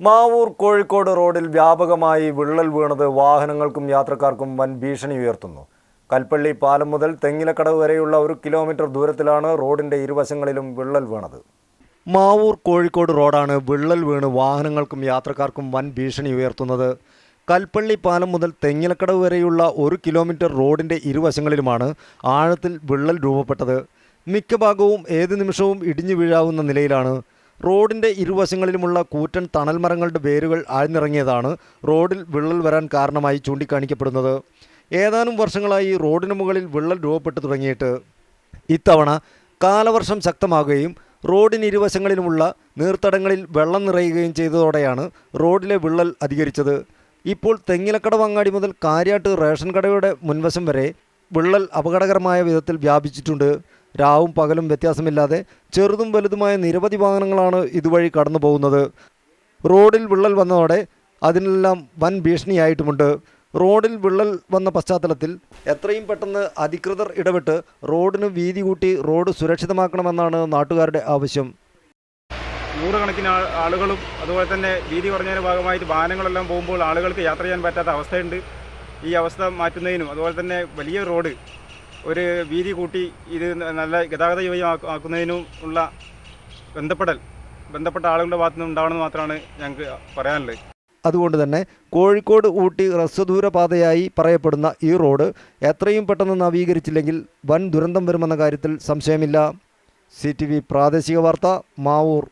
മാവൂർ കോഴിക്കോട് റോഡിൽ വ്യാപകമായി വിള്ളൽ വീണത് വാഹനങ്ങൾക്കും യാത്രക്കാർക്കും വൻ ഭീഷണി ഉയർത്തുന്നു. കൽപ്പള്ളി പാലം മുതൽ തെങ്ങിലക്കടവ് വരെയുള്ള ഒരു കിലോമീറ്റർ ദൂരത്തിലാണ് റോഡിന്റെ ഇരുവശങ്ങളിലും വിള്ളൽ വീണത്. മാവൂർ കോഴിക്കോട് റോഡാണ് വിള്ളൽ വീണ് വാഹനങ്ങൾക്കും യാത്രക്കാർക്കും വൻ ഭീഷണി ഉയർത്തുന്നത്. കൽപ്പള്ളി പാലം മുതൽ തെങ്ങിലക്കടവ് വരെയുള്ള ഒരു കിലോമീറ്റർ റോഡിന്റെ ഇരുവശങ്ങളിലുമാണ് ആഴത്തിൽ വിള്ളൽ രൂപപ്പെട്ടത്. മിക്ക ഭാഗവും ഏത് നിമിഷവും ഇടിഞ്ഞു വീഴാവുന്ന നിലയിലാണ് റോഡിന്റെ ഇരുവശങ്ങളിലുമുള്ള കൂറ്റൻ തണൽമരങ്ങളുടെ വേരുകൾ ആഴ്ന്നിറങ്ങിയതാണ് റോഡിൽ വിള്ളൽ വരാൻ കാരണമായി ചൂണ്ടിക്കാണിക്കപ്പെടുന്നത്. ഏതാനും വർഷങ്ങളായി റോഡിന് മുകളിൽ വിള്ളൽ രൂപപ്പെട്ടു തുടങ്ങിയിട്ട്. ഇത്തവണ കാലവർഷം ശക്തമാകുകയും റോഡിന് ഇരുവശങ്ങളിലുമുള്ള നീർത്തടങ്ങളിൽ വെള്ളം നിറയുകയും ചെയ്തതോടെയാണ് റോഡിലെ വിള്ളൽ അധികരിച്ചത്. ഇപ്പോൾ തെങ്ങിലക്കടവ് അങ്ങാടി മുതൽ കാര്യാട്ട് റേഷൻ കടയുടെ മുൻവശം വരെ വിള്ളൽ അപകടകരമായ വിധത്തിൽ വ്യാപിച്ചിട്ടുണ്ട്. രാവും പകലും വ്യത്യാസമില്ലാതെ ചെറുതും വലുതുമായ നിരവധി വാഹനങ്ങളാണ് ഇതുവഴി കടന്നു പോകുന്നത്. റോഡിൽ വിള്ളൽ വന്നതോടെ അതിനെല്ലാം വൻ ഭീഷണിയായിട്ടുമുണ്ട്. റോഡിൽ വിള്ളൽ വന്ന പശ്ചാത്തലത്തിൽ എത്രയും പെട്ടെന്ന് അധികൃതർ ഇടപെട്ട് റോഡിന് വീതി കൂട്ടി റോഡ് സുരക്ഷിതമാക്കണമെന്നാണ് നാട്ടുകാരുടെ ആവശ്യം. നൂറുകണക്കിന് ആളുകളും അതുപോലെ തന്നെ വീതി കുറഞ്ഞതിന്റെ ഭാഗമായിട്ട് വാഹനങ്ങളെല്ലാം പോകുമ്പോൾ ആളുകൾക്ക് യാത്ര ചെയ്യാൻ പറ്റാത്ത അവസ്ഥയുണ്ട്. ഈ അവസ്ഥ മാറ്റുന്നതിനും അതുപോലെ തന്നെ വലിയ റോഡ് ഒരു വീതി കൂട്ടി ഇത് നല്ല ഗതാഗത യോഗ്യമാക്കുന്നതിനും ഉള്ള ബന്ധപ്പെടൽ ബന്ധപ്പെട്ട ആളുകളുടെ ഭാഗത്തു നിന്ന് ഉണ്ടാവണമെന്ന് മാത്രമാണ് ഞങ്ങൾക്ക് പറയാനുള്ളത്. അതുകൊണ്ട് തന്നെ കോഴിക്കോട് ഊട്ടി ഹ്രസ്വദൂര പാതയായി പറയപ്പെടുന്ന ഈ റോഡ് എത്രയും പെട്ടെന്ന് നവീകരിച്ചില്ലെങ്കിൽ വൻ ദുരന്തം വരുമെന്ന കാര്യത്തിൽ സംശയമില്ല. സി പ്രാദേശിക വാർത്ത മാവൂർ.